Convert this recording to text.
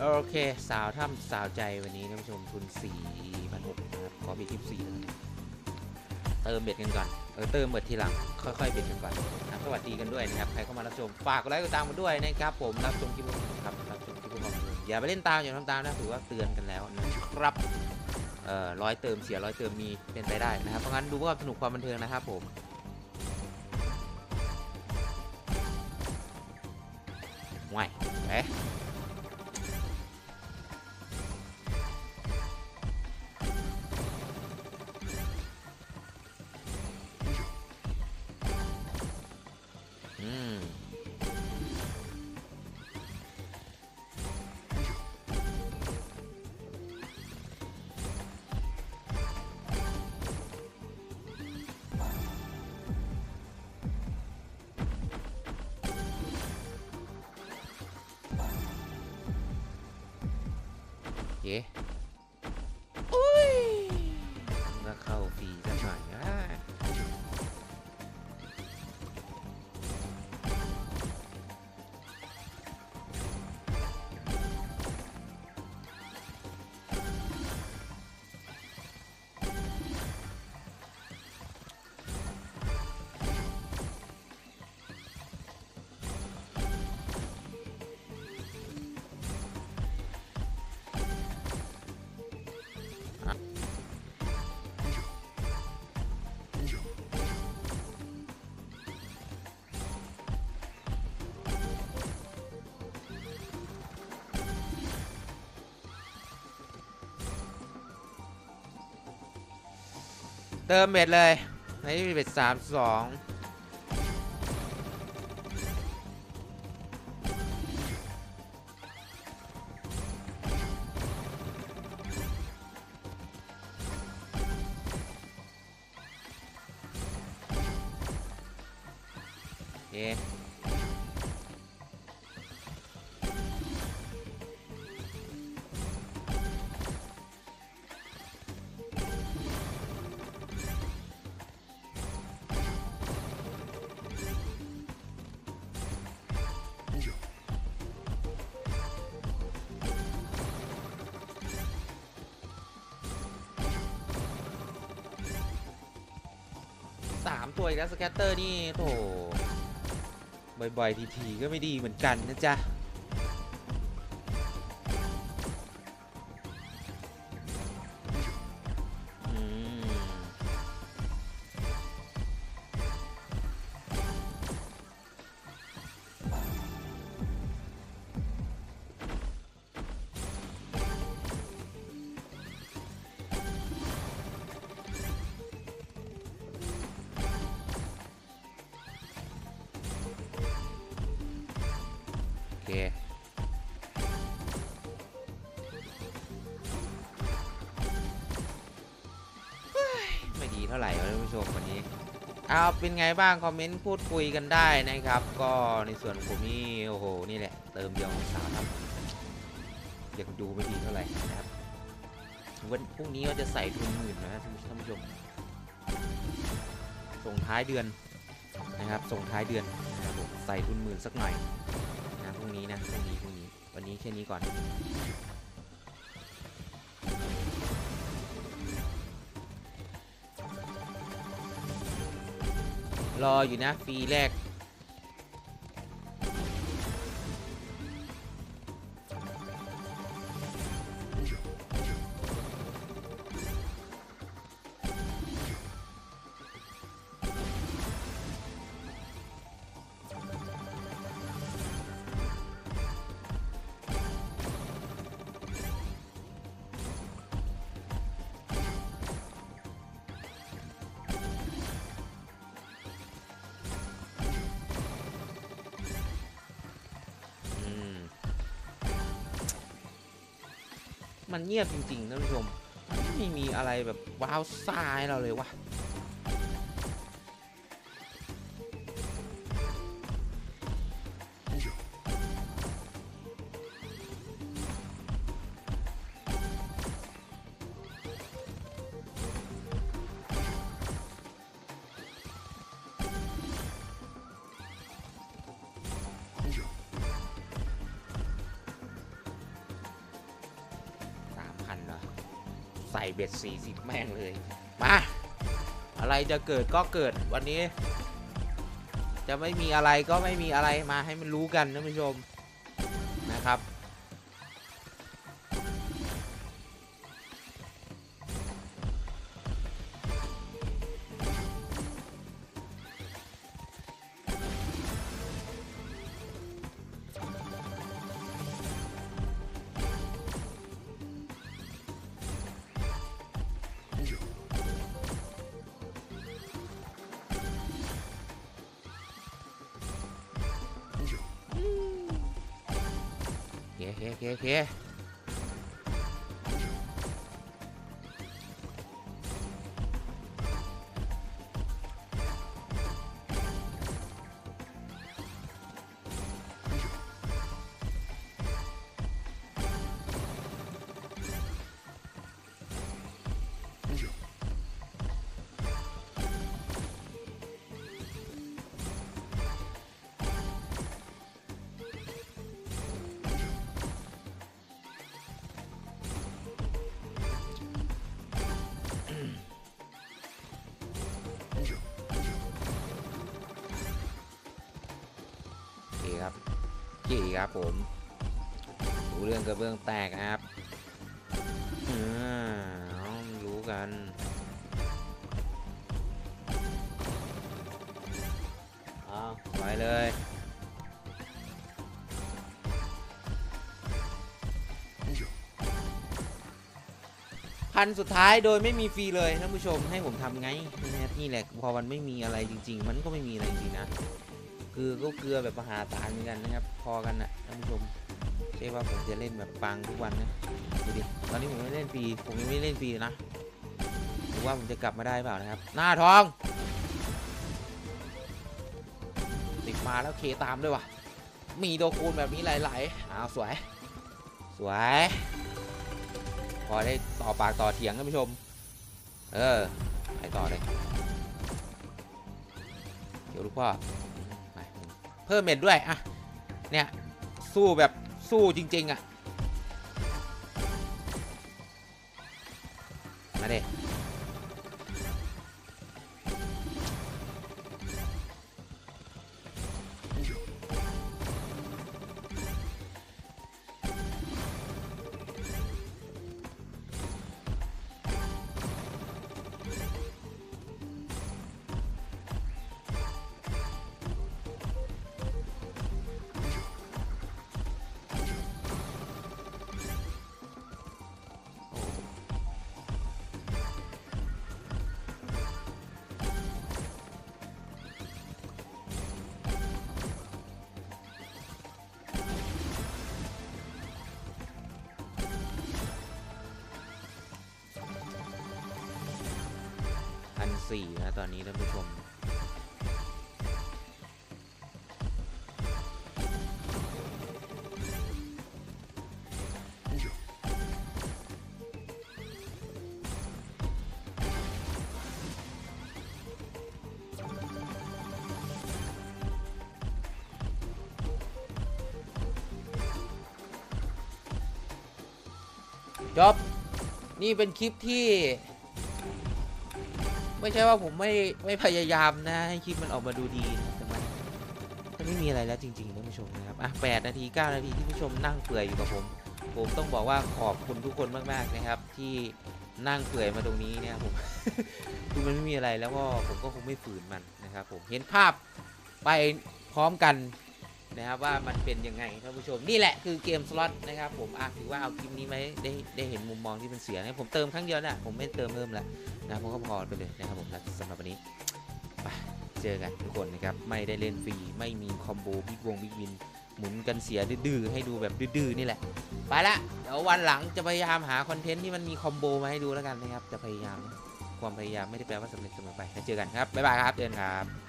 โอเค สาวถ้ำสาวใจวันนี้ท่านผู้ชมทุน4 6 0 0นะครับ ขอบีทิปสี่เติมเบ็ดกันก่อน เออเติมเบ็ดทีหลัง ค่อยๆเบ็ดกันก่อนนะสวัสดีกันด้วยนะครับ ใครเข้ามารับชม ฝากกดไลค์กดติดตามกันด้วยนะครับ ผม รับชมคลิปนี้ครับ รับชมคลิปนี้อย่าไปเล่นตามอย่าทำตามนะ ถือว่าเตือนกันแล้วนะครับ เอ่อร้อยเติมเสียร้อยเติมมีเป็นไปได้นะครับ เพราะงั้นดูว่าสนุกความบันเทิงนะครับผมห่วยเอ๊ะ อืม เติมเบ็ดเลยในนี้มีเบ็ดสามสองโอเค ตัวอีกแล้วสแกตเตอร์นี่โถบ่อยๆทีๆก็ไม่ดีเหมือนกันนะจ๊ะ ไม่ดีเท่าไหร่ครับท่านผู้ชมวันนี้ เอาเป็นไงบ้าง คอมเมนต์พูดคุยกันได้นะครับ ก็ในส่วนผมนี่ โอ้โห นี่แหละ เติมเดียวของสาวครับยังดูไม่ดีเท่าไหร่นะครับวันพรุ่งนี้ก็จะใส่ทุนหมื่นนะครับท่านผู้ชม ส่งท้ายเดือนนะครับ ส่งท้ายเดือนนะครับใส่ทุนหมื่นสักหน่อย รุ่งนี้นะพรุ่งนี้พรุ่งนี้ วันนี้แค่นี้ก่อนรออยู่นะฟรีแรก มันเงียบจริงๆท่านผู้ชมไม่มีอะไรแบบว้าวซ่าให้เราเลยวะ เบ็ด40แม่งเลย มา อะไรจะเกิดก็เกิดวันนี้ จะไม่มีอะไรก็ไม่มีอะไรมาให้มันรู้กันนะผู้ชมนะครับ เคเค เคครับผมรู้เรื่องกระเบื้องแตกนะครับอ่าต้องรู้กันเอาไว้เลยพันสุดท้ายโดยไม่มีฟรีเลยท่านผู้ชมให้ผมทำไงนี่แหละพอมันไม่มีอะไรจริง ๆ มันก็ไม่มีอะไรจริงนะ คือก็เกลือแบบมหาศาลเหมือนกันนะครับ พอกันนะท่านผู้ชมใช่ว่าผมจะเล่นแบบปังทุกวันนะดูดิตอนนี้ผมไม่เล่นฟรีผมยังไม่เล่นฟรีนะดูว่าผมจะกลับมาได้เปล่านะครับ หน้าทองติดมาแล้วเคตามด้วยวะมีโดคูนแบบนี้ไหลๆอ้าวสวย สวย พอได้ต่อปากต่อเถียงท่านผู้ชม เออไปต่อเลยเดี๋ยวลูกพ่อ เพิ่มเม็ดด้วยอะเนี่ยสู้แบบสู้จริง ๆอะมาเด้ พันสี่นะตอนนี้ท่านผู้ชมจบนี่เป็นคลิปที่ ไม่ใช่ว่าผมไม่ไม่พยายามนะให้คลิปมันออกมาดูดีนะแต่มันมันไม่มีอะไรแล้วจริงๆท่านผู้ชมนะครับอะแปดนาทีเก้านาทีที่ผู้ชมนั่งเปื่อยอยู่กับผม ผมต้องบอกว่าขอบคุณทุกคนมากๆนะครับ ที่นั่งเปื่อยมาตรงนี้เนี่ยผมคือมันไม่มีอะไรแล้วก็ผมก็คงไม่ฝืนมันนะครับผมเห็นภาพไปพร้อมกัน นะครับว่ามันเป็นยังไงท่านผู้ชมนี่แหละคือเกมสล็อตนะครับผมอะถือว่าเอาคลิปนี้ไหมได้ได้เห็นมุมมองที่มันเสียนะผมเติมครั้งเดียวนะผมไม่เติมเพิ่มละนะผมก็พอไปเลยนะครับผมสำหรับวันนี้ไปเจอกันทุกคนนะครับไม่ได้เล่นฟรีไม่มีคอมโบบิ๊กวงบิ๊กวินหมุนกันเสียดื้อให้ดูแบบดื้อนี่แหละ ไปละเดี๋ยววันหลังจะพยายามหาคอนเทนต์ที่มันมีคอมโบมาให้ดูแล้วกันนะครับจะพยายามความพยายามไม่ได้แปลว่าสำเร็จเสมอไปแล้วเจอกันครับบ๊ายบายครับเจอนครับ